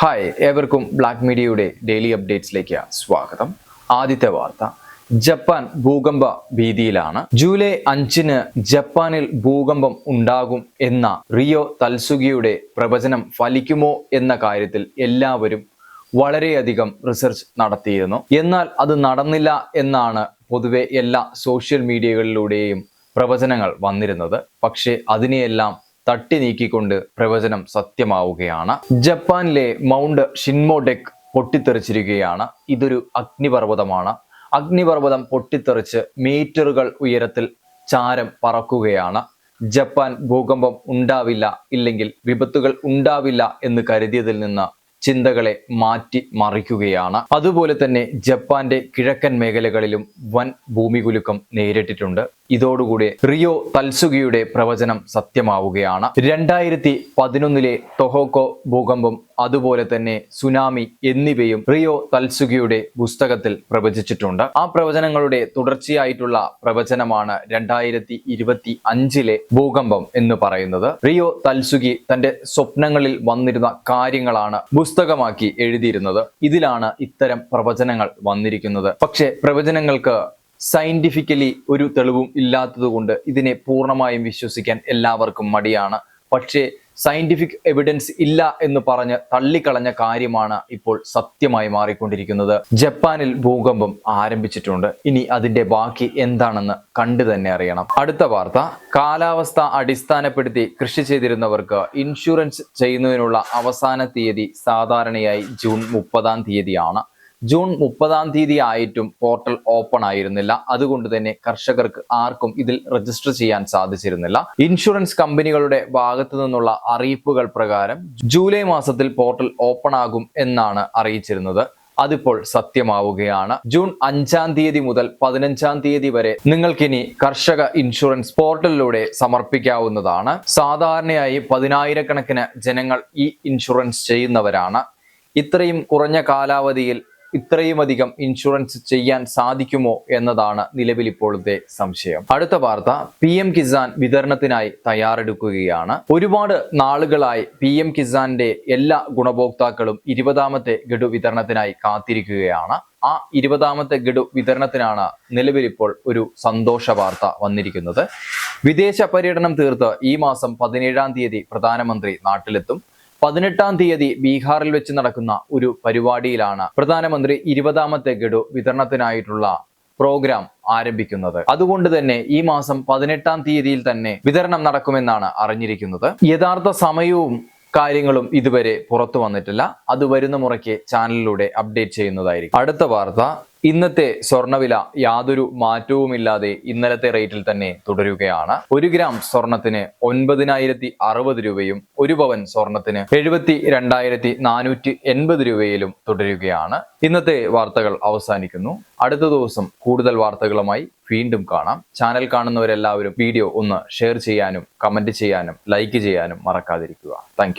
Hi ഏവർക്കും black മീഡിയയുടെ daily അപ്ഡേറ്റ്സിലേക്ക് സ്വാഗതം. ആദ്യത്തെ വാർത്ത. ജപ്പാൻ ഭൂകമ്പ ഭീതിയിലാണ്. ജൂലൈ അഞ്ചിന് ജപ്പാനിൽ ഭൂകമ്പം ഉണ്ടാകും എന്ന റിയോ തൽസുഗിയുടെ പ്രവചനം ഫലിക്കുമോ എന്ന കാര്യത്തിൽ എല്ലാവരും വളരെയധികം റിസർച്ച് നടത്തിയിരുന്നു. എന്നാൽ അത് നടന്നില്ല എന്നാണ് പൊതുവെ എല്ലാ സോഷ്യൽ മീഡിയകളിലൂടെയും പ്രവചനങ്ങൾ വന്നിരുന്നത്. പക്ഷേ അതിനെയെല്ലാം തട്ടി നീക്കിക്കൊണ്ട് പ്രവചനം സത്യമാവുകയാണ്. ജപ്പാനിലെ മൗണ്ട് ഷിൻമോഡെക് പൊട്ടിത്തെറിച്ചിരിക്കുകയാണ്. ഇതൊരു അഗ്നിപർവതമാണ്. അഗ്നിപർവതം പൊട്ടിത്തെറിച്ച് മീറ്ററുകൾ ഉയരത്തിൽ ചാരം പറക്കുകയാണ്. ജപ്പാൻ ഭൂകമ്പം ഉണ്ടാവില്ല ഇല്ലെങ്കിൽ വിപത്തുകൾ ഉണ്ടാവില്ല എന്ന് കരുതിയതിൽ നിന്ന് ചിന്തകളെ മാറ്റി മറിക്കുകയാണ്. അതുപോലെ തന്നെ ജപ്പാന്റെ കിഴക്കൻ മേഖലകളിലും വൻ ഭൂമികുലുക്കം നേരിട്ടിട്ടുണ്ട്. ഇതോടുകൂടി റിയോ തൽസുഗിയുടെ പ്രവചനം സത്യമാവുകയാണ്. രണ്ടായിരത്തി പതിനൊന്നിലെ ടൊഹോക്കോ ഭൂകമ്പം അതുപോലെ തന്നെ സുനാമി എന്നിവയും റിയോ തൽസുഗിയുടെ പുസ്തകത്തിൽ പ്രവചിച്ചിട്ടുണ്ട്. ആ പ്രവചനങ്ങളുടെ തുടർച്ചയായിട്ടുള്ള പ്രവചനമാണ് രണ്ടായിരത്തി ഇരുപത്തി അഞ്ചിലെ ഭൂകമ്പം എന്ന് പറയുന്നത്. റിയോ തൽസുഗി തന്റെ സ്വപ്നങ്ങളിൽ വന്നിരുന്ന കാര്യങ്ങളാണ് പുസ്തകമാക്കി എഴുതിയിരുന്നത്. ഇതിലാണ് ഇത്തരം പ്രവചനങ്ങൾ വന്നിരിക്കുന്നത്. പക്ഷേ പ്രവചനങ്ങൾക്ക് സയന്റിഫിക്കലി ഒരു തെളിവും ഇല്ലാത്തതുകൊണ്ട് ഇതിനെ പൂർണമായും വിശ്വസിക്കാൻ എല്ലാവർക്കും മടിയാണ്. പക്ഷേ സയന്റിഫിക് എവിഡൻസ് ഇല്ല എന്ന് പറഞ്ഞ് തള്ളിക്കളഞ്ഞ കാര്യമാണ് ഇപ്പോൾ സത്യമായി മാറിക്കൊണ്ടിരിക്കുന്നത്. ജപ്പാനിൽ ഭൂകമ്പം ആരംഭിച്ചിട്ടുണ്ട്. ഇനി അതിന്റെ ബാക്കി എന്താണെന്ന് കണ്ടു തന്നെ അറിയണം. അടുത്ത വാർത്ത. കാലാവസ്ഥ അടിസ്ഥാനപ്പെടുത്തി കൃഷി ചെയ്തിരുന്നവർക്ക് ഇൻഷുറൻസ് ചെയ്യുന്നതിനുള്ള അവസാന തീയതി സാധാരണയായി ജൂൺ മുപ്പതാം തീയതിയാണ്. ജൂൺ മുപ്പതാം തീയതി ആയിട്ടും പോർട്ടൽ ഓപ്പൺ ആയിരുന്നില്ല. അതുകൊണ്ട് തന്നെ കർഷകർക്ക് ആർക്കും ഇതിൽ രജിസ്റ്റർ ചെയ്യാൻ സാധിച്ചിരുന്നില്ല. ഇൻഷുറൻസ് കമ്പനികളുടെ ഭാഗത്തു നിന്നുള്ള അറിയിപ്പുകൾ പ്രകാരം ജൂലൈ മാസത്തിൽ പോർട്ടൽ ഓപ്പൺ ആകും എന്നാണ് അറിയിച്ചിരുന്നത്. അതിപ്പോൾ സത്യമാവുകയാണ്. ജൂൺ അഞ്ചാം തീയതി മുതൽ പതിനഞ്ചാം തീയതി വരെ നിങ്ങൾക്കിനി കർഷക ഇൻഷുറൻസ് പോർട്ടലിലൂടെ സമർപ്പിക്കാവുന്നതാണ്. സാധാരണയായി പതിനായിരക്കണക്കിന് ജനങ്ങൾ ഈ ഇൻഷുറൻസ് ചെയ്യുന്നവരാണ്. ഇത്രയും കുറഞ്ഞ കാലാവധിയിൽ ഇത്രയും അധികം ഇൻഷുറൻസ് ചെയ്യാൻ സാധിക്കുമോ എന്നതാണ് നിലവിൽ ഇപ്പോഴത്തെ സംശയം. അടുത്ത വാർത്ത പി എം കിസാൻ വിതരണത്തിനായി തയ്യാറെടുക്കുകയാണ്. ഒരുപാട് നാളുകളായി പി എം കിസാന്റെ എല്ലാ ഗുണഭോക്താക്കളും ഇരുപതാമത്തെ ഗഡു വിതരണത്തിനായി കാത്തിരിക്കുകയാണ്. ആ ഇരുപതാമത്തെ ഗഡു വിതരണത്തിനാണ് നിലവിൽ ഇപ്പോൾ ഒരു സന്തോഷ വാർത്ത വന്നിരിക്കുന്നത്. വിദേശ പര്യടനം തീർത്ത് ഈ മാസം പതിനേഴാം തീയതി പ്രധാനമന്ത്രി നാട്ടിലെത്തും. പതിനെട്ടാം തീയതി ബീഹാറിൽ വെച്ച് നടക്കുന്ന ഒരു പരിപാടിയിലാണ് പ്രധാനമന്ത്രി ഇരുപതാമത്തെ ഗഡു വിതരണത്തിനായിട്ടുള്ള പ്രോഗ്രാം ആരംഭിക്കുന്നത്. അതുകൊണ്ട് തന്നെ ഈ മാസം പതിനെട്ടാം തീയതിയിൽ തന്നെ വിതരണം നടക്കുമെന്നാണ് അറിഞ്ഞിരിക്കുന്നത്. യഥാർത്ഥ സമയവും കാര്യങ്ങളും ഇതുവരെ പുറത്തു വന്നിട്ടില്ല. അത് വരുന്ന മുറയ്ക്ക് ചാനലിലൂടെ അപ്ഡേറ്റ് ചെയ്യുന്നതായിരിക്കും. അടുത്ത വാർത്ത ഇന്നത്തെ സ്വർണവില യാതൊരു മാറ്റവുമില്ലാതെ ഇന്നലത്തെ റേറ്റിൽ തന്നെ തുടരുകയാണ്. ഒരു ഗ്രാം സ്വർണത്തിന് ഒൻപതിനായിരത്തി അറുപത് രൂപയും ഒരു പവൻ സ്വർണത്തിന് എഴുപത്തി രണ്ടായിരത്തി നാനൂറ്റി എൺപത് രൂപയിലും തുടരുകയാണ്. ഇന്നത്തെ വാർത്തകൾ അവസാനിക്കുന്നു. അടുത്ത ദിവസം കൂടുതൽ വാർത്തകളുമായി വീണ്ടും കാണാം. ചാനൽ കാണുന്നവരെല്ലാവരും വീഡിയോ ഒന്ന് ഷെയർ ചെയ്യാനും കമന്റ് ചെയ്യാനും ലൈക്ക് ചെയ്യാനും മറക്കാതിരിക്കുക. താങ്ക്